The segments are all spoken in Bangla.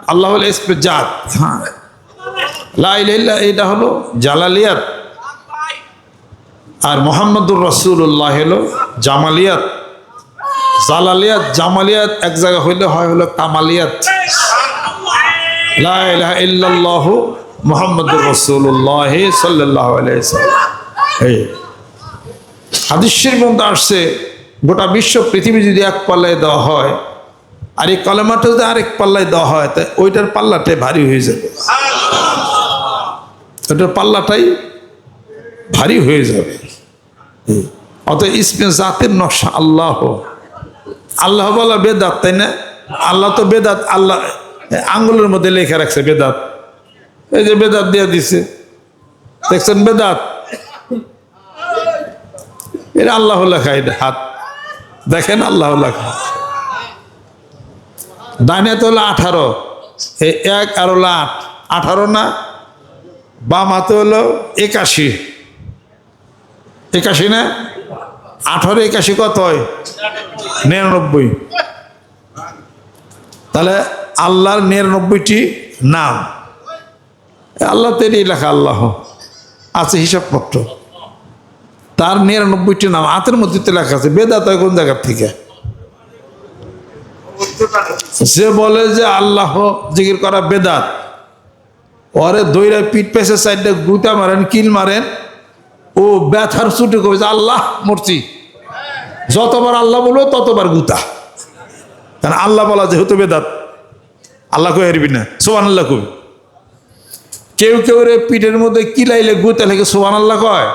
আল্লাহ হল জাত। হ্যাঁ। এটা হলো জালালিয়াত। আর মোহাম্মদুর রসুল্লাহ হলো জামালিয়াত। জালালিয়াত জামালিয়াত এক জায়গা হইলে হয় হলো কামালিয়াত লা ইলাহা ইল্লাল্লাহ মোহাম্মদুর রসুল্লাহ সাল্লাহ এই। হাদিসের মধ্যে আসছে গোটা বিশ্ব পৃথিবী যদি এক পাল্লায় দেওয়া হয় আর এই কলেমাটা যদি আরেক পাল্লায় দেওয়া হয়, তা ওইটার পাল্লাটাই ভারী হয়ে যাবে। ওইটার পাল্লাটাই ভারী হয়ে যাবে। অত ইসমে জাতের নকশা আল্লাহ। আল্লাহ বলা বেদাত, তাই না? আল্লাহ তো বেদাত, আল্লাহ আঙ্গুলের মধ্যে লেখা রাখছে বেদাত। এই যে বেদাত দিয়ে দিছে। দেখছেন বেদাত? এটা আল্লাহ লেখা, এটা হাত। দেখেন আল্লাহ লেখা। ডাইনে তো হলো আঠারো। এই এক আর হলো আট। আঠারো না? বাম হাতে হলো একাশি। একাশি না? আঠারো, একাশি কত হয়? নিরানব্বই। তাহলে আল্লাহর নিরানব্বইটি নাম। আল্লাহ তেরি লেখা আল্লাহ। আছে হিসাবপত্র। তার নিরানব্বইটি নাম। হাতের মধ্যে তো লেখা আছে। বেদাত কোন জায়গার থেকে? সে বলে যে আল্লাহ জিকির করা বেদাত। ওরে দইরা পিঠ পেছে, সাইডে গুতা মারেন, কিল মারেন। ও ব্যথার ছুটে কবে আল্লাহ মরছি। যতবার আল্লাহ বলব, ততবার গুতা। কারণ আল্লাহ বলা যেহেতু বেদাত। আল্লাহ কই হারবি না? সোহান আল্লাহ কবি কেউ কেউ রে পিঠের মধ্যে কিলাইলে গুতে লেগে সোহান আল্লাহ কয়।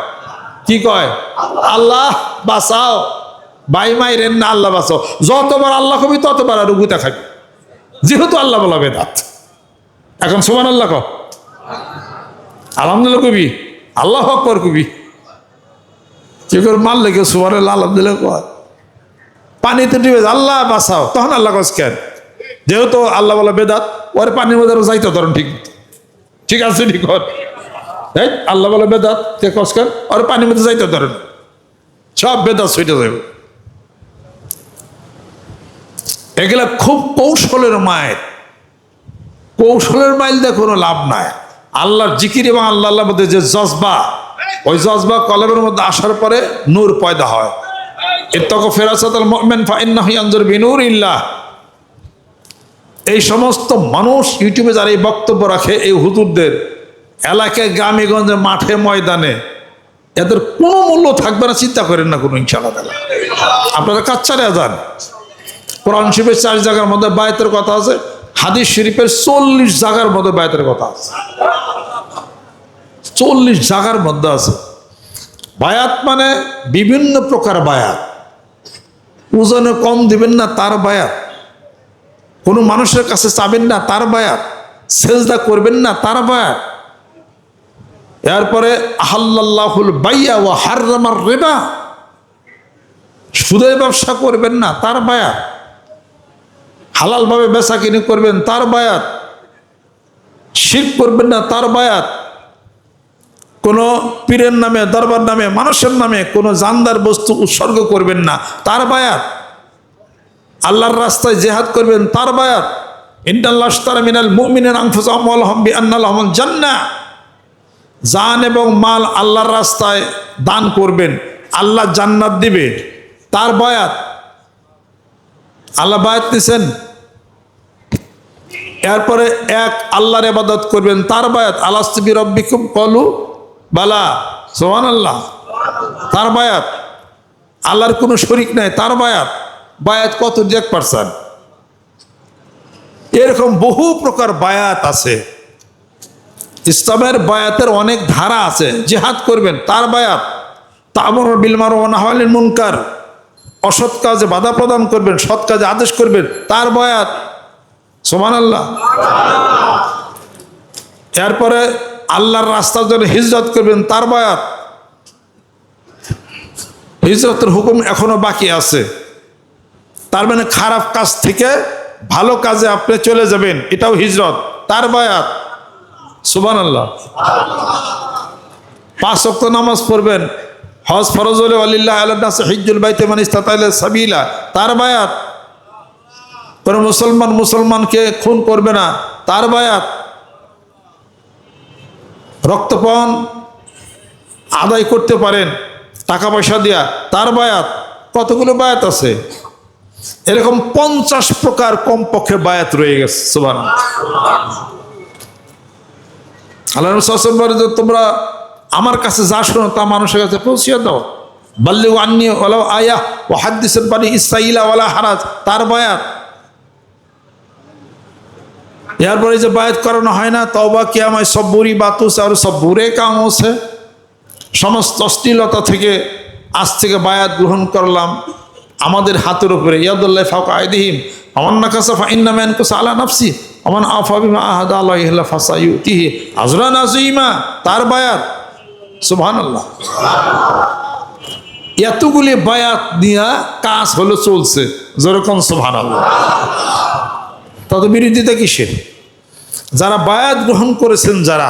কি কয়? আল্লাহ বাঁচাও। বাই মাইরেন না, আল্লাহ বাঁচাও। যতবার আল্লাহ কবি, ততবার আর গুতা খাবি যেহেতু আল্লাহ বলা বেদাত। এখন সোমান আল্লাহ ক আলহামদুলিল্লাহ কবি। আল্লাহ আকবর কবি। কি করে মাল লেগে সুবান আলহামদুলিল্লাহ কয়। পানিতে ডুবে আল্লাহ বাঁচাও। তখন আল্লাহ কস কেন যেহেতু আল্লাহ বলা বেদাত, ওর পানির মধ্যে যাইতে, ধরুন ঠিক। ঠিক আছে, ঠিক আল্লাহ বলা বেদাত, কে কস কেন ওর পানির মধ্যে যাইতে, ধরেন। সব বেদাত সুইটে যাবে এগুলা খুব কৌশলের মায়ের। কৌশলের মাইল দিয়ে কোনো লাভ নাই। আল্লাহর জিকির এবং আল্লাহ মধ্যে যে জজবা, ওই জজবা কলমের মধ্যে আসার পরে নূর পয়দা হয়। ফিরাসাতাল মুমিন ফাইন্নাহু ইয়ানজুর বিনূর ইল্লাহ এই সমস্ত মানুষ ইউটিউবে যারা এই বক্তব্য রাখে, এই হুজুরদের, এলাকায় গ্রামেগঞ্জে মাঠে ময়দানে, এদের কোনো মূল্য থাকবে না, চিন্তা করেন না কোনো, ইনশাআল্লাহ তাআলা। আপনারা কাচ্চারে যান। কোরআন শরীফের চার জায়গার মধ্যে বায়তের কথা আছে, হাদিস শরীফের চল্লিশ জায়গার মধ্যে বায়তের কথা আছে। চল্লিশ জায়গার মধ্যে আছে। বায়াত মানে বিভিন্ন প্রকার বায়াত। ওজনে কম দিবেন না, তার বায়াত। কোনো মানুষের কাছে চাবেন না, তার বায়াত। সেজদা করবেন না, তার বায়াত। এরপরে আহাল্লাহুল বাইয়া ও হাররামার রেবা। সুদের ব্যবসা করবেন না, তার বায়াত। হালালভাবে বেচা কিনে করবেন, তার বায়াত। শির করবেন না, তার বায়াত। কোনো পীরের নামে, দরবার নামে, মানুষের নামে কোনো জানদার বস্তু উৎসর্গ করবেন না, তার বায়াত। আল্লাহর রাস্তায় জেহাদ করবেন, তার বায়াত। জান্না। জান এবং মাল আল্লাহর রাস্তায় দান করবেন, আল্লাহ জান্নাত দিবে, তার বায়াত। আল্লাহ বায়াত নিছেন এরপরে এক আল্লাহর ইবাদত করবেন, তার বায়াত আলাস্তিবি রব্বিকুম কলু বালা সোহান আল্লাহ তার বায়াত, আল্লাহর কোনো শরিক নাই, তার বায়াত বায়াত কত এক পার্সেন্ট এরকম বহু প্রকার বায়াত আছে। ইসলামের বায়াতের অনেক ধারা আছে, জেহাদ করবেন, তার বায়াত, তামর বিলমার ওনাহালিন মুনকার। অসৎ কাজে বাধা প্রদান করবেন, সৎ কাজে আদেশ করবেন, তার বয়াত সোমান আল্লাহ এরপরে আল্লাহর রাস্তার জন্য হিজরত করবেন, তার বয়াত। হিজরতের হুকুম এখনও বাকি আছে। তার মানে খারাপ কাজ থেকে ভালো কাজে আপনি চলে যাবেন, এটাও হিজরত, তার বয়াত। সুবান আল্লাহ পাঁচ অক্ত নামাজ পড়বেন হজ ফরজ হলে আলিল্লাহ আল্লাহ হিজুল বাইতে মানিস তাতাইলে সাবিলা। তার বায়াত, কোনো মুসলমান মুসলমানকে খুন করবে না। তার বায়াত রক্তপণ আদায় করতে পারেন, টাকা পয়সা দিয়া। তার বায়াত, কতগুলো বায়াত আছে? এরকম পঞ্চাশ প্রকার কমপক্ষে বায়াত রয়ে গেছে সুবান আল্লাহ তোমরা আমার কাছে যা শোনো তা মানুষের কাছে পৌঁছিয়ে দাও। বাল্লি আন্নি ওলা আয়া ও হাদিসের বাণী ইসাইলা ওলা হারাজ, তার বায়াত। এরপরে যে বায়াত করানো হয় না তবা আমায় সব্বুরি বাতুস আর সব্বুরে কাম আছে সমস্ত অশ্লীলতা থেকে আজ থেকে বায়াত গ্রহণ করলাম। আমাদের হাতের উপরে, ইয়াদুল্লাহ ফাউক আয়দিহিম আমার না কাসা ফাইন্না ম্যান কুসা আলা নাফসি। আমার আফাবিমা আহাদ আল্লাহ ফাসাইউ তিহি আজরান আজিমা তার বায়াত। সুবহানাল্লাহ। এতগুলি বায়াত নিয়া কাজ হলো চলছে, যেরকম সুবহানাল্লাহ। তত বিরোধিতা কিসের? যারা বায়াত গ্রহণ করেছেন যারা,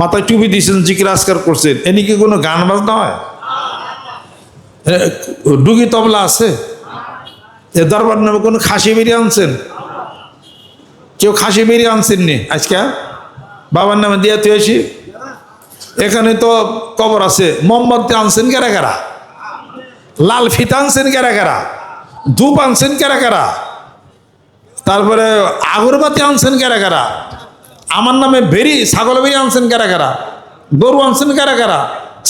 মাথায় টুপি দিয়েছেন, জিকির আসকার করছেন, এনি কি কোনো গান বাজনা হয়? ডুগি তবলা আছে? এ দরবার নামে কোনো খাসি বেরিয়ে আনছেন? কেউ খাসি বেরিয়ে আনছেন নি আজকে? বাবার নামে দিয়ে তুই আসি? এখানে তো কবর আছে। মোমবাতি আনছেন কেরা কেরা? লাল ফিতা আনছেন কেরা কেরা? ধূপ আনছেন কেরা কেরা? তারপরে আগরবাতি আনছেন কেরা কেরা? আমার নামে বেরি, ছাগল বেরি আনছেন কেরা কেরা? গরু আনছেন কেরা কেরা?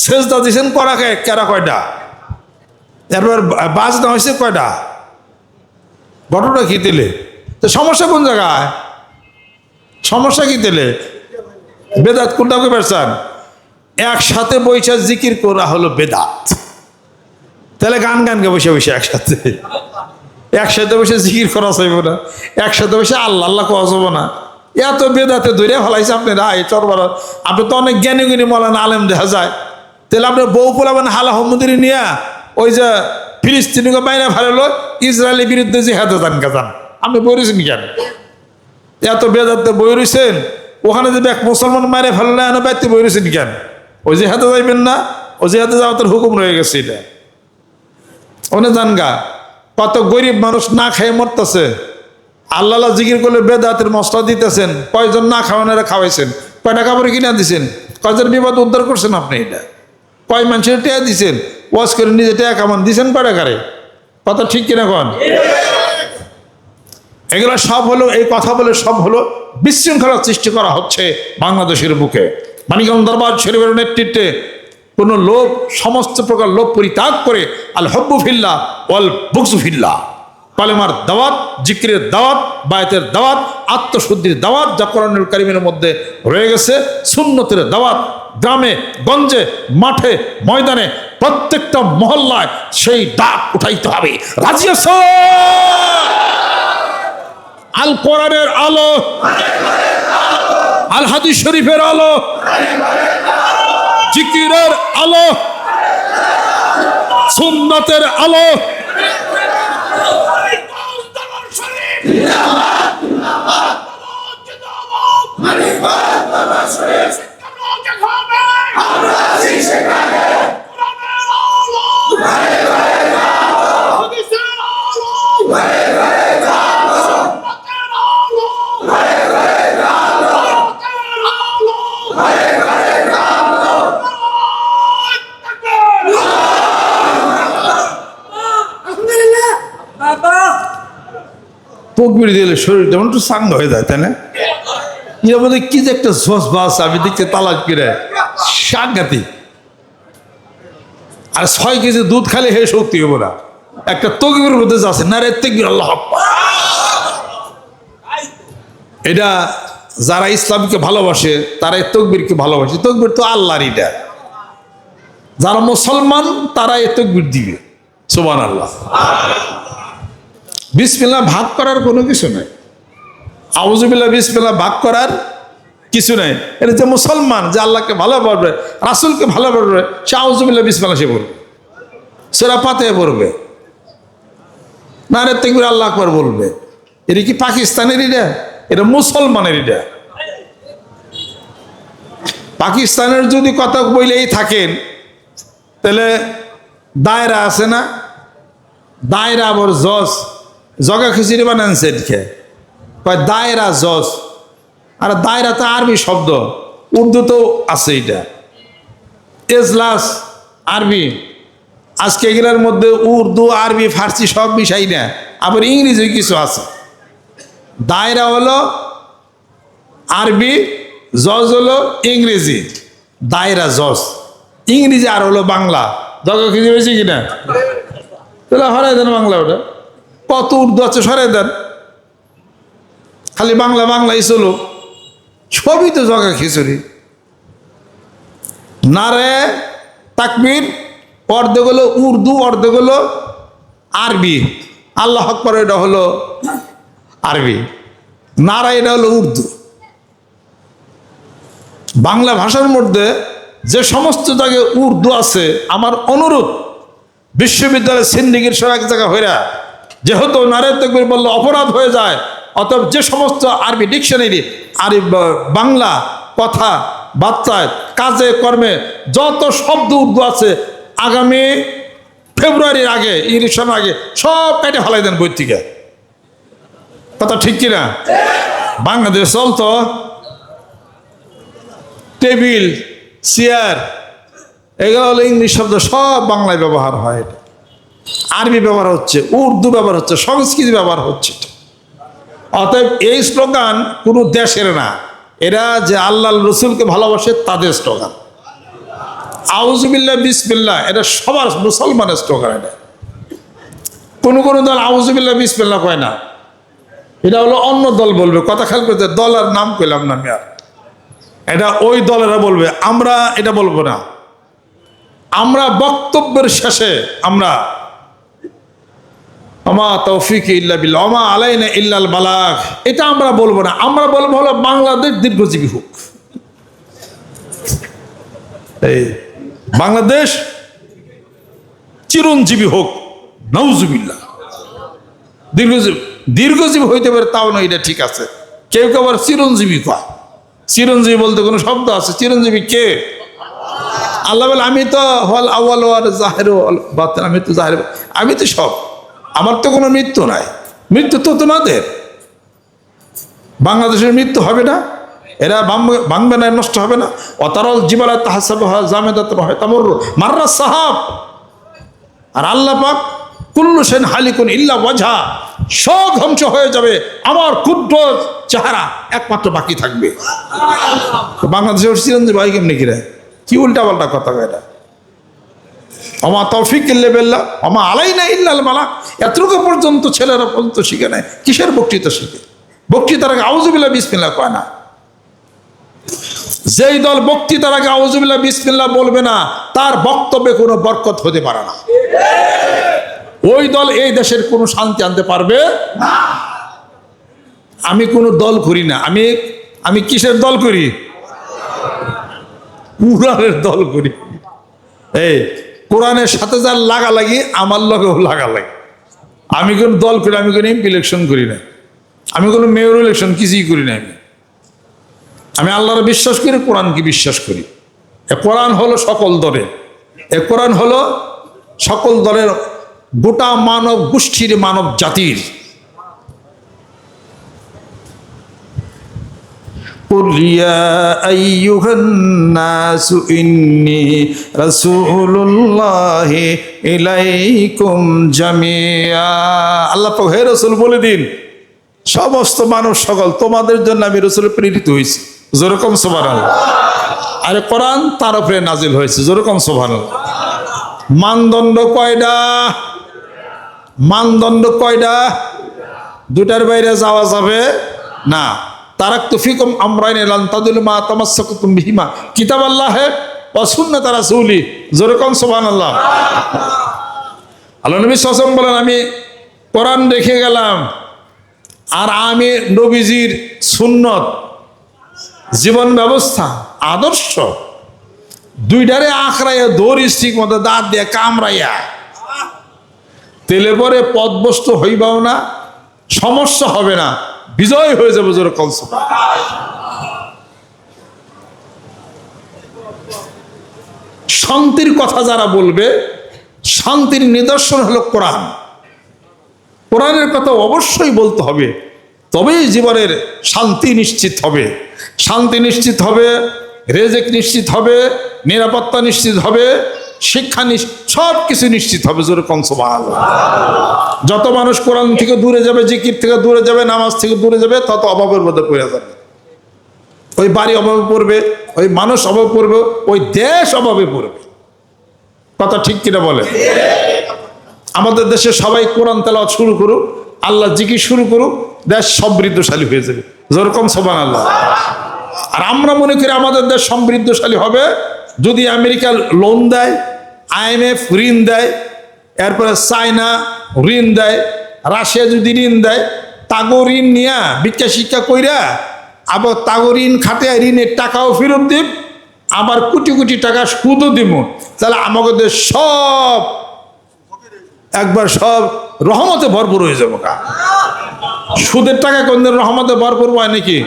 শেষদা দিয়েছেন করা কে? কেরা কয়টা? বাস দেওয়া হয়েছে কয়টা? ঘটনা কি দিলে তো সমস্যা কোন জায়গায়? সমস্যা কি দিলে বেদাত কোনটাকে পেরেছেন একসাথে বৈশা জিকির করা হলো বেদাত। তাহলে গান গানকে বসে বসে একসাথে। একসাথে বসে জিকির করা চাইব না। একসাথে বসে আল্লাহ আল্লাহ কওয়া যাব না। এত বেদাতে ধরে ফেলাইছে আপনি রায় চরবার আপনি তো অনেক জ্ঞানী জ্ঞানী বলেন আলেম দেখা যায়। তাহলে আপনি বউ পোলাবেন হালা হমুদিরি নিয়ে ওই যে ফিলিস্তিনিকে বাইরে ফেলালো ইসরায়েলের বিরুদ্ধে যে জিহাদে যান গাজান আপনি বলেছেন কেন? এত বেদাতে বই রয়েছেন ওখানে যদি এক মুসলমান মারে ফেললে এনে বাইতে বই রয়েছেন কেন? ওই জিহাদে যাইবেন না ওই জিহাদে যাওয়া তোর হুকুম রয়ে গেছে এটা। ওনে জানগা কত গরিব মানুষ না খেয়ে মরতেছে। আল্লাহ জিকির করলে বেদাতের মশলা দিতেছেন, কয়জন না খাওয়ানোরা খাওয়াইছেন কয়টা কাপড় কিনা দিছেন, কয়জন বিপদ উদ্ধার করছেন আপনি এটা? কয় মানুষের টেয়া দিছেন ওয়াশ করে নিজে টেয়া কামান দিছেন কয়টা কারে? কথা ঠিক কিনা কন? এগুলো সব হলো, এই কথা বলে সব হলো বিশৃঙ্খলা সৃষ্টি করা হচ্ছে বাংলাদেশের বুকে। মানিকগঞ্জ দরবার শরীফের নেতৃত্বে কোনো লোভ, সমস্ত প্রকার লোভ পরিত্যাগ করে আল হব্বু ফিল্লা ওয়াল বুকসু ফিল্লা। কালেমার দাওয়াত, জিকিরের দাওয়াত, বায়তের দাওয়াত, আত্মশুদ্ধির দাওয়াত যা কোরআনুল কারিমের মধ্যে রয়ে গেছে। সুন্নতের দাওয়াত গ্রামে, গঞ্জে, মাঠে, ময়দানে, প্রত্যেকটা মহল্লায় সেই ডাক উঠাইতে হবে। রাজি আল কোরআনের আলো। আল হাদিস শরীফের আলো জিকিরের আলো সুন্নতের আলো। তকবির দিলে শরীর যেমন একটু সাঙ্গ হয়ে যায়, তাই না? এর মধ্যে কি যে একটা জস বাস আমি দেখতে তালাক করে। সাংঘাতিক। আর ছয় কেজি দুধ খালে হে শক্তি হব না। একটা তকবির মধ্যে যাচ্ছে না রে তকবির, আল্লাহ এটা যারা ইসলামকে ভালোবাসে তারা তকবিরকে ভালোবাসে। তকবির তো আল্লাহর এটা। যারা মুসলমান তারা এ তকবির দিবে। সোমান আল্লাহ বিসমিল্লা ভাগ করার কোনো কিছু নাই। আউজুবিল্লা বিসমিল্লা ভাগ করার কিছু নাই। এটা যে মুসলমান, যে আল্লাহকে ভালোবাসবে রাসুলকে ভালোবাসবে সে আউজুবিল্লা বিসমিল্লা সে বলবে। সেরা পাতে পড়বে। না রে তেগুর আল্লাহ আকবর বলবে। এটা কি পাকিস্তানের এটা? এটা মুসলমানের এটা। পাকিস্তানের যদি কথা বইলেই থাকেন, তাহলে দায়রা আছে না? দায়রা আবার জজ। জগা খিচুড়ি বানানছে এদিকে কয়, দায়রা জজ। আর দায়রা তো আরবি শব্দ, উর্দু তো আছে এটা। এজলাস, আরবি। আজকে এগুলোর মধ্যে উর্দু, আরবি, ফার্সি সব মিশাই না, আবার ইংরেজি কিছু আছে। দায়রা হলো আরবি, জজ হলো ইংরেজি। দায়রা, জজ। ইংরেজি আর হলো বাংলা। জগ খুঁজে পেয়েছি কিনা? তাহলে হরাই বাংলা ওটা। কত উর্দু আছে, সরাই দেন। খালি বাংলা বাংলাই চলো। সবই তো জগা খিচুড়ি। নারে, তাকবির, অর্ধেক হলো উর্দু, অর্ধেক হলো আরবি। আল্লাহ আকবর, এটা হলো আরবি। নারা, এটা হলো উর্দু। বাংলা ভাষার মধ্যে যে সমস্ত জায়গায় উর্দু আছে, আমার অনুরোধ, বিশ্ববিদ্যালয়ের সিন্ডিকেট সব এক জায়গা হইরা যেহেতু নারে তকবির বললে অপরাধ হয়ে যায়, অতএব যে সমস্ত আরবি ডিকশনারি আর বাংলা কথা বাচ্চায় কাজে, কর্মে যত শব্দ উর্দু আছে, আগামী ফেব্রুয়ারির আগে ইলেকশনের আগে, সব কেটে ফেলাই দেন বই থেকে। কথা ঠিক কিনা বাংলাদেশ চলতো, টেবিল, চেয়ার, এগুলো হলো ইংলিশ শব্দ, সব বাংলায় ব্যবহার হয় আরবি ব্যবহার হচ্ছে, উর্দু ব্যবহার হচ্ছে, সংস্কৃত ব্যবহার হচ্ছে অতএব এই স্লোগান কোনো দেশের না। এরা যে আল্লাহ রসুলকে ভালোবাসে, তাদের স্লোগান। আউজুবিল্লাহ বিসমিল্লাহ, এটা সবার মুসলমানের স্লোগান এটা। কোনো কোনো দল আউজুবিল্লাহ বিসমিল্লাহ কয় না। এটা হলো অন্য দল বলবে। কথা খেয়াল করতে দল আর নাম কইলাম না আমি আর। এটা ওই দলেরা বলবে। আমরা এটা বলব না। আমরা বক্তব্যের শেষে আমরা আমা তৌফিক ইল্লা বিল্লাহ, আমা আলাইনা ইল্লাল বালাগ। এটা আমরা বলব না। আমরা বলব হলো বাংলাদেশ দীর্ঘজীবী হোক। এই বাংলাদেশ চিরঞ্জীবী হোক নৌজুবিল্লাহ দীর্ঘজীবী দীর্ঘজীবী হইতে পারে তাও না এটা ঠিক আছে। কেউ কেউ আবার চিরঞ্জীবী কয়। চিরঞ্জীবী বলতে কোনো শব্দ আছে। চিরঞ্জীবী কে? আল্লাহ বলে, আমি তো হল আওয়াল জাহের আমি তো জাহের আমি তো সব। আমার তো কোনো মৃত্যু নাই। মৃত্যু তো তোমাদের। বাংলাদেশের মৃত্যু হবে না। এরা ভাঙবে না নষ্ট হবে না। অতারল জীবলা তাহাসাব জামেদাত হয় তামর মাররা সাহাব। আর আল্লাহ পাক কুল্লু সেন হালিকুন ইল্লা ওয়াজা সব ধ্বংস হয়ে যাবে। আমার ক্ষুদ্র চেহারা একমাত্র বাকি থাকবে। বাংলাদেশের চিরঞ্জীব ভাই কেমনি কিরে? কি উল্টা পাল্টা কথা এটা? আমা তৌফিক ইল্লে বেল্লা আমা আলাই না ইল্লাল মালা এতটুকু পর্যন্ত ছেলেরা পর্যন্ত শিখে নেয় কিসের বক্তৃতা শিখে? বক্তৃতার আগে আউজুবিল্লা বিসমিল্লা কয় না? যেই দল বক্তৃতার আগে আউজুবিল্লা বিসমিল্লা বলবে না, তার বক্তব্যে কোনো বরকত হতে পারে না। ওই দল এই দেশের কোনো শান্তি আনতে পারবে আমি কোনো দল করি না। আমি আমি কিসের দল করি? কোরআনের দল করি। এই কোরআনের সাথে যার লাগা লাগি আমার লগেও লাগা লাগে আমি কোনো দল করি, আমি কোনো এমপি ইলেকশন করি না আমি কোনো মেয়র ইলেকশন কিছুই করি না আমি। আমি আল্লাহর বিশ্বাস করি, কোরআনকে বিশ্বাস করি। এ কোরআন হলো সকল দলের। এ কোরআন হলো সকল দলের গোটা মানব গোষ্ঠীর মানব জাতির। قل يا أيها الناس إني رسول الله إليكم جميعا আল্লাহ পাক হে রসুল বলে দিন সমস্ত মানুষ সকল তোমাদের জন্য আমি রসুল প্রেরিত হয়েছি যেরকম সোভান আরে কোরআন তার উপরে নাজিল হয়েছে যেরকম সোভান মানদণ্ড কয়টা মানদণ্ড কয়টা দুটার বাইরে যাওয়া যাবে না তারাক তুফিকুম আমরাইন এলান তাদুল মা তামাসাকুতুম বিহিমা। কিতাব আল্লাহে অসুন্নত রাসূলি। যেরকম সুবহানাল্লাহ। আল্লাহ নবী সাল্লাল্লাহু বলেন, আমি কোরআন রেখে গেলাম, আর আমি নবীজির সুন্নত, জীবন ব্যবস্থা, আদর্শ দুইটারে আখড়াইয়া দৌড় স্টিক মতো দাঁত দিয়ে কামড়াইয়া তেলে পরে পদবস্তু হইবাও না, সমস্যা হবে না। বিজয় হয়ে যাবে জোর কলস শান্তির কথা যারা বলবে, শান্তির নিদর্শন হলো কোরআন। কোরআনের কথা অবশ্যই বলতে হবে, তবেই জীবনের শান্তি নিশ্চিত হবে। শান্তি নিশ্চিত হবে, রেজেক নিশ্চিত হবে, নিরাপত্তা নিশ্চিত হবে, শিক্ষা নিশ্চিত সব কিছু নিশ্চিত হবে জোরে কনসোমাল যত মানুষ কোরআন থেকে দূরে যাবে, জিকির থেকে দূরে যাবে, নামাজ থেকে দূরে যাবে, তত অভাবের মধ্যে পড়ে যাবে। ওই বাড়ি অভাবে পড়বে, ওই মানুষ অভাবে পড়বে, ওই দেশ অভাবে পড়বে। কথা ঠিক কিনা বলে আমাদের দেশে সবাই কোরআন তেলাওয়াত শুরু করুক, আল্লাহ জিকির শুরু করুক, দেশ সমৃদ্ধশালী হয়ে যাবে। যেরকম সবান আল্লাহ আর আমরা মনে করি আমাদের দেশ সমৃদ্ধশালী হবে, যদি আমেরিকা লোন দেয় আইএমএফ ঋণ দেয়, এরপরে চায়না ঋণ দেয়, রাশিয়া যদি ঋণ দেয়, তাগো ঋণ নিয়া ভিক্ষা শিক্ষা কইরা আবার তাগো ঋণ খাতে ঋণের টাকাও ফেরত দিব আবার কোটি কোটি টাকা সুদও দিব তাহলে আমাদের সব, একবার সব রহমতে ভরপুর হয়ে যাব কা সুদের টাকা কোন দিন রহমতে ভরপুর হয় নাকি?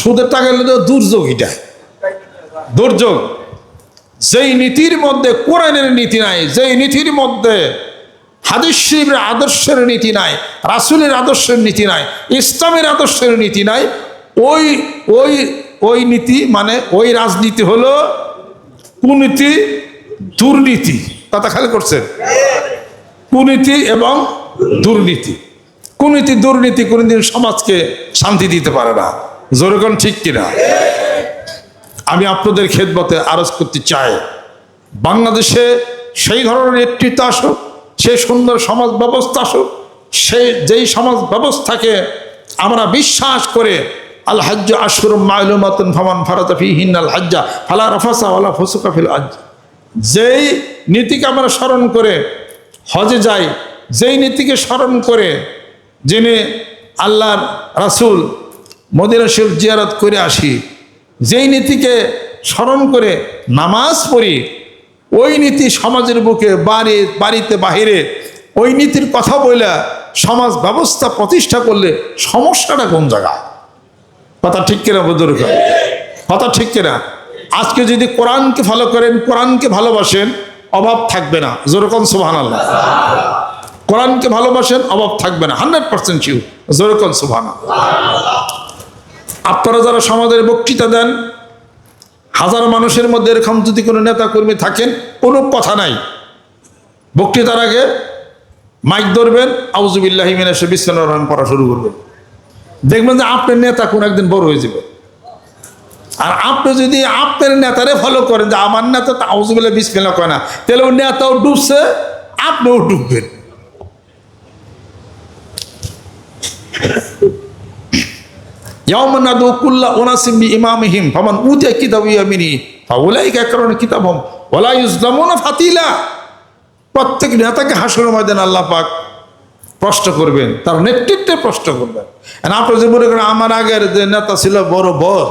সুদের টাকা হলে তো দুর্যোগ এটা। দুর্যোগ। যেই নীতির মধ্যে কোরআনের নীতি নাই, যেই নীতির মধ্যে হাদিস শরীফের আদর্শের নীতি নাই, রাসুলের আদর্শের নীতি নাই, ইসলামের আদর্শের নীতি নাই, ওই ওই ওই নীতি মানে ওই রাজনীতি হলো কুনীতি, দুর্নীতি। কথা খালি করছেন? কুনীতি এবং দুর্নীতি। কুনীতি, দুর্নীতি কোনোদিন সমাজকে শান্তি দিতে পারে না। যেরকম ঠিক কিনা? আমি আপনাদের খেদমতে আরজ করতে চাই, বাংলাদেশে সেই ধরনের নেতৃত্ব আসুক সেই সুন্দর সমাজ ব্যবস্থা আসুক সেই যেই সমাজ ব্যবস্থাকে আমরা বিশ্বাস করে, আল হাজ্জ আশুর মাইলুমাতুন ফামান ফারাতা ফি হিন্নাল হাজ্জা, ফালা রফাসা ওয়ালা ফুসুকা ফিল হাজ্জ যেই নীতিকে আমরা স্মরণ করে হজে যাই, যেই নীতিকে স্মরণ করে যিনি আল্লাহর রাসূল মদিনা শরীফ জিয়ারত করে আসি, যেই নীতিকে স্মরণ করে নামাজ পড়ি ওই নীতি সমাজের বুকে বাড়ি, বাড়িতে বাহিরে। ওই নীতির কথা বলে সমাজ ব্যবস্থা প্রতিষ্ঠা করলে সমস্যাটা কোন জায়গায়? কথা ঠিক কিনা বুদ্ধর কথা ঠিক কিনা? আজকে যদি কোরআনকে ফলো করেন, কোরআনকে ভালোবাসেন, অভাব থাকবে না। যেরকম সুবাহান আল্লাহ কোরআনকে ভালোবাসেন, অভাব থাকবে না। হান্ড্রেড পার্সেন্ট শিউ যেরকম সুবাহান আপনারা যারা সমাজের বক্তৃতা দেন হাজার মানুষের মধ্যে এরকম যদি কোনো নেতা কর্মী থাকেন, কোনো কথা নাই। বক্তৃতার আগে মাইক ধরবেন আউজুবিল্লাহি বিশ্বনাথ রহমান পড়া শুরু করবেন। দেখবেন যে আপনার নেতা কোন একদিন বড় হয়ে যাবে। আর আপনি যদি আপনার নেতারে ফলো করেন, যে আমার নেতা তো আউজুবিল্লাহ বিসমিল্লাহ করে না, তাহলে ওর নেতাও ডুবছে, আপনিও ডুববেন। ইয়ামানাদু কুল্লা ওনাসিম বি ইমামহিম ফামান উতিয়া কিতাব ইয়ামিনি, ফাউলাইকা কারণ কিতাবহম ওয়ালা ইউজলামুনা ফাতিলা। প্রত্যেক নেতাকে হাসর ময়দান আল্লাহ পাক প্রশ্ন করবেন, তার নেতৃত্বে প্রশ্ন করবেন। আপনার যে মনে করেন, আমার আগের যে নেতা ছিল বড় বড়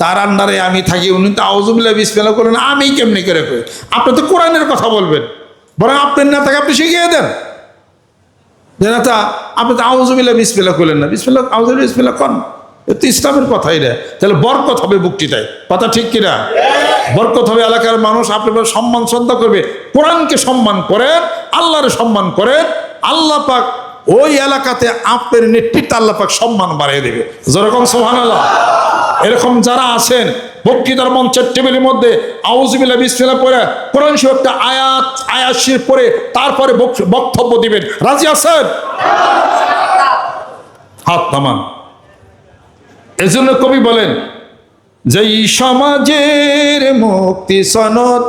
তার আন্ডারে আমি থাকি, উনি তো আউজুবিল্লা বিসমেলা করলেন আমি কেমনি করে করি? আপনি তো কোরআনের কথা বলবেন, বরং আপনার নেতাকে আপনি শিখিয়ে দেন। যে নেতা, আপনি তো আউজুবিল্লা বিসমেলা করলেন না। বিসমেলা আউজুবিল্লা বিসমেলা কন। এ তো ইসলামের কথাই রে তাহলে বরকত হবে বক্তৃতায় কথা ঠিক কিনা? বরকত হবে এলাকার মানুষ আপনার সম্মান শ্রদ্ধা করবে। কোরআনকে সম্মান করেন, আল্লাহরে সম্মান করেন, আল্লাহ পাক ওই এলাকাতে আপনার নেতৃত্ব আল্লাহ পাক সম্মান বাড়িয়ে দেবে। যেরকম সোহান আল্লাহ এরকম যারা আছেন, বক্তৃতার মঞ্চের টেবিলের মধ্যে আউজবিল্লা বিসমিল্লা পরে কোরআন একটা আয়াত শিব পরে তারপরে বক- বক্তব্য দিবেন। রাজি আছেন? হাত নামান। এজন্য কবি বলেন, যেই সমাজের মুক্তি সনদ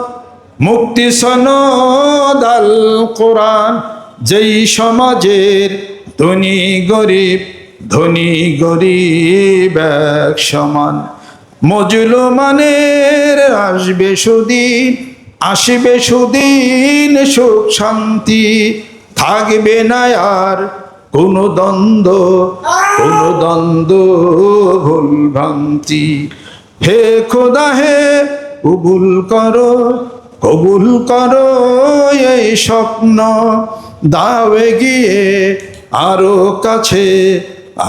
মুক্তি সনদ আল কোরআন, যেই সমাজের ধনী গরিব ধনী গরিব এক সমান। মজলুমানের আসবে সুদিন আসবে সুদিন সুখ শান্তি, থাকবে না আর কোনো দ্বন্দ্ব কোনো দ্বন্দ্ব ভুল ভ্রান্তি হে খোদা, হে কবুল করো কবুল করো এই স্বপ্ন। দাওয়ে গিয়ে আরও কাছে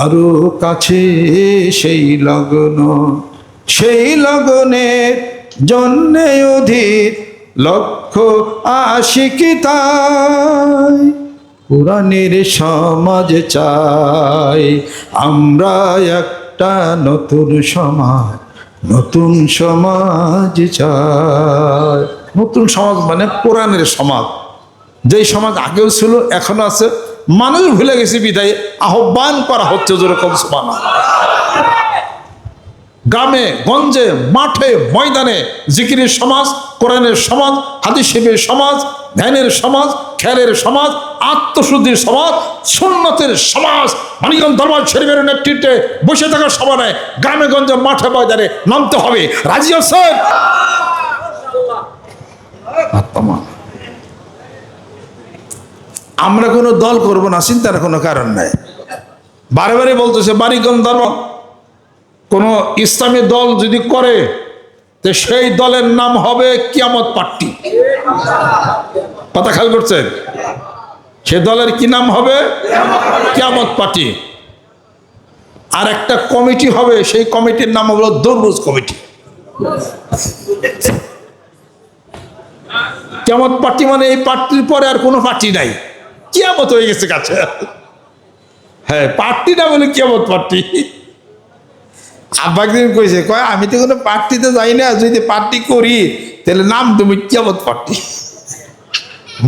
আরও কাছে সেই লগ্ন। সেই লগনের জন্যে অধীর লক্ষ্য আশিকি তাই। কোরআনের সমাজ চাই। আমরা একটা নতুন সমাজ নতুন সমাজ চায় নতুন সমাজ মানে কোরআনের সমাজ। যেই সমাজ আগেও ছিল, এখনও আছে। মানুষ ভুলে গেছে বিদায়। আহ্বান করা হচ্ছে যেরকম সমান গ্রামে, গঞ্জে, মাঠে, ময়দানে জিকিরের সমাজ, কোরআনের সমাজ হাদিস সমাজ ধ্যানের সমাজ, খেলের সমাজ, আত্মশুদ্ধির সমাজ, সুন্নতের সমাজ। মানিগঞ্জ দরবার শরীফের নেতৃত্বে বসে থাকার সমানে গ্রামে গঞ্জে মাঠে ময়দানে নামতে হবে। রাজি আত্মা আমরা কোনো দল করব না, চিন্তার কোনো কারণ নাই। বারে বারে বলতেছে বাড়িগঞ্জ দরবার, কোনো ইসলামী দল যদি করে তো সেই দলের নাম হবে কিয়ামত পার্টি। পাতা খেয়াল করছেন? সে দলের কি নাম হবে? কিয়ামত পার্টি। আর একটা কমিটি হবে, সেই কমিটির নাম হলো দরবুজ কমিটি। কিয়ামত পার্টি মানে এই পার্টির পরে আর কোনো পার্টি নাই। কিয়ামত হয়ে গেছে কাছে। হ্যাঁ পার্টি না বলে কিয়ামত পার্টি। আব্বা একদিন কইছে, কয়, আমি তো কোনো পার্টিতে যাই না, যদি পার্টি করি, তাহলে নাম তুমি কিয়ামত পার্টি।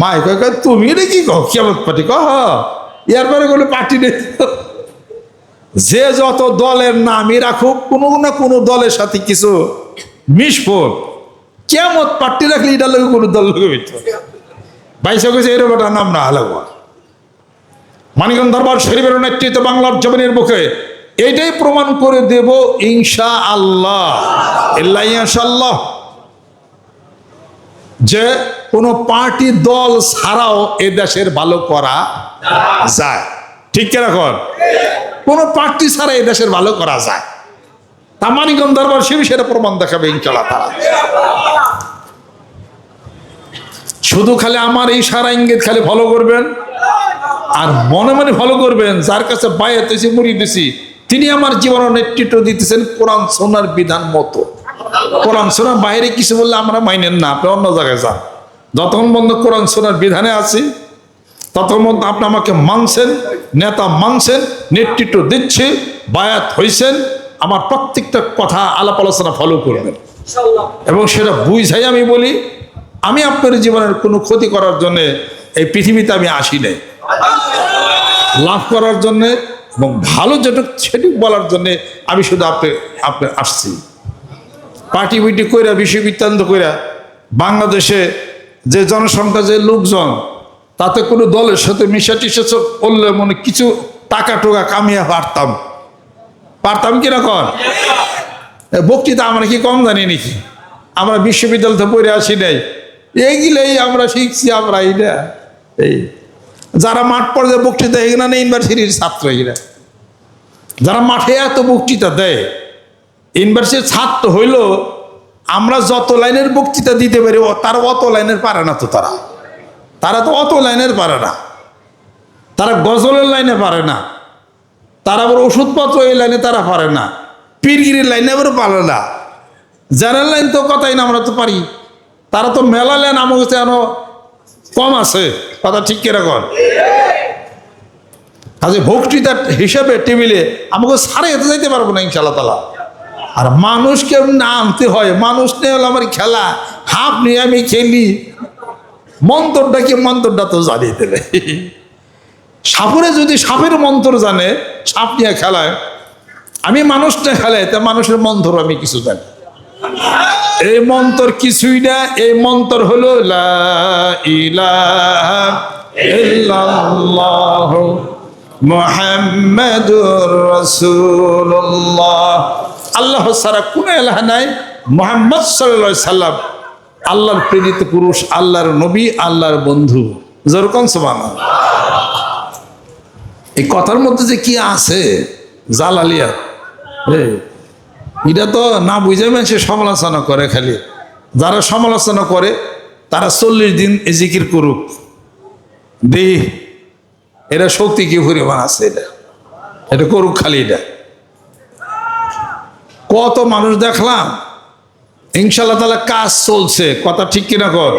মাই কয় কয়, তুমি রে কি কও, কিয়ামত পার্টি? কহ ইয়ার পরে কোনো পার্টি নেই যে যত দলের নামই রাখুক, কোনো না কোনো দলের সাথে কিছু মিশফোক কেমত পার্টি রাখলে এটা লোক কোনো দল লোক বাইশে কইছে এরকম একটা নাম না হলো মানিকগঞ্জ দরবার শরীফের নেতৃত্বে বাংলার জমিনের মুখে এইটাই প্রমাণ করে দেব ইনশা আল্লাহ ইনশাল্লাহ যে কোনো পার্টি দল ছাড়াও এ দেশের ভালো করা যায়। ঠিক কীরকম কোনো? পার্টি ছাড়া এ দেশের ভালো করা যায়। তা মানিকগঞ্জ দরবার শিব সেটা প্রমাণ দেখাবে ইনশাল্লাহ তারা শুধু খালি আমার এই সারা ইঙ্গিত খালি ফলো করবেন? আর মনে মনে ফলো করবেন, যার কাছে বায়াত হয়েছে মুড়ি দিছি। তিনি আমার জীবন নেতৃত্ব দিতেছেন কোরআন সোনার বিধান মতো। কোরআন সোনার বাইরে কিছু বললে আমরা মাইনেন না, আপনি অন্য জায়গায় যান। যতক্ষণ বন্ধ কোরআন সোনার বিধানে আছি, ততক্ষণ পর্যন্ত আপনি আমাকে মানছেন, নেতা মানছেন, নেতৃত্ব দিচ্ছে, বায়াত হইছেন, আমার প্রত্যেকটা কথা আলাপ আলোচনা ফলো করবেন। এবং সেটা বুঝাই আমি বলি, আমি আপনার জীবনের কোনো ক্ষতি করার জন্যে এই পৃথিবীতে আমি আসি নাই। লাভ করার জন্যে এবং ভালো যেটা সেটি বলার জন্যে আমি শুধু আপনি আপনি আসছি। পার্টি বিটি কইরা, বিশ্ববিদ্যান্ত কইরা, বাংলাদেশে যে জনসংখ্যা, যে লোকজন, তাতে কোনো দলের সাথে মিশা টিশা করলে মনে কিছু টাকা টোকা কামিয়ে পারতাম। পারতাম কীরকম বক্তৃতা আমরা কি কম জানি নাকি? আমরা বিশ্ববিদ্যালয় থেকে পড়ে আসি নাই। এইগুলোই আমরা শিখছি আমরা এইটা। এই, যারা মাঠ পর্যায়ে বক্তৃতা এগুলো না, ইউনিভার্সিটির ছাত্র এগুলা যারা মাঠে এত বক্তৃতা দেয়, ইউনিভার্সিটির ছাত্র হইল আমরা যত লাইনের বক্তৃতা দিতে পারি তারা অত লাইনের পারে না তো তারা। তারা তো অত লাইনের পারে না। তারা গজলের লাইনে পারে না। তারা আবার ওষুধপত্র এই লাইনে তারা পারে না। পীরগিরির লাইনে আবার পারে না। জেনারেল লাইন তো কথাই না, আমরা তো পারি। তারা তো মেলা লাইন আমার কাছে কম আছে। কথা ঠিক কীরকম কাজে বক্তৃতার হিসেবে টেবিলে আমাকে সারে যেতে যাইতে পারব না ইনশাল্লাহ তালা আর মানুষকে না আনতে হয়, মানুষ নিয়ে হলো আমার খেলা, হাফ নিয়ে আমি খেলি। মন্তরটা কি, মন্তরটা তো জানিয়ে দেবে। সাপুরে যদি সাপের মন্তর জানে, সাপ নিয়ে খেলায়, আমি মানুষ মানুষটা খেলাই তা মানুষের মন্তর আমি কিছু জানি। এই মন্তর কিছুই না, এই মন্তর হলো লা ইলাহা মুহাম্মাদুর রাসূলুল্লাহ। আল্লাহ ছাড়া কোনো এলাহা নাই। মোহাম্মদ আলাইহি সাল্লাম। আল্লাহর প্রেরিত পুরুষ, আল্লাহর নবী, আল্লাহর বন্ধু। যেরকম সুবহানাল্লাহ। এই কথার মধ্যে যে কি আছে? জালালিয়া এটা তো না বুঝে সে সমালোচনা করে খালি। যারা সমালোচনা করে, তারা চল্লিশ দিন এজিকির জিকির করুক। দেই এটা শক্তি কি পরিমাণ আছে এটা? এটা করুক খালি এটা। কত মানুষ দেখলাম ইনশাল্লাহ তালা কাজ চলছে, কথা ঠিক কিনা কর?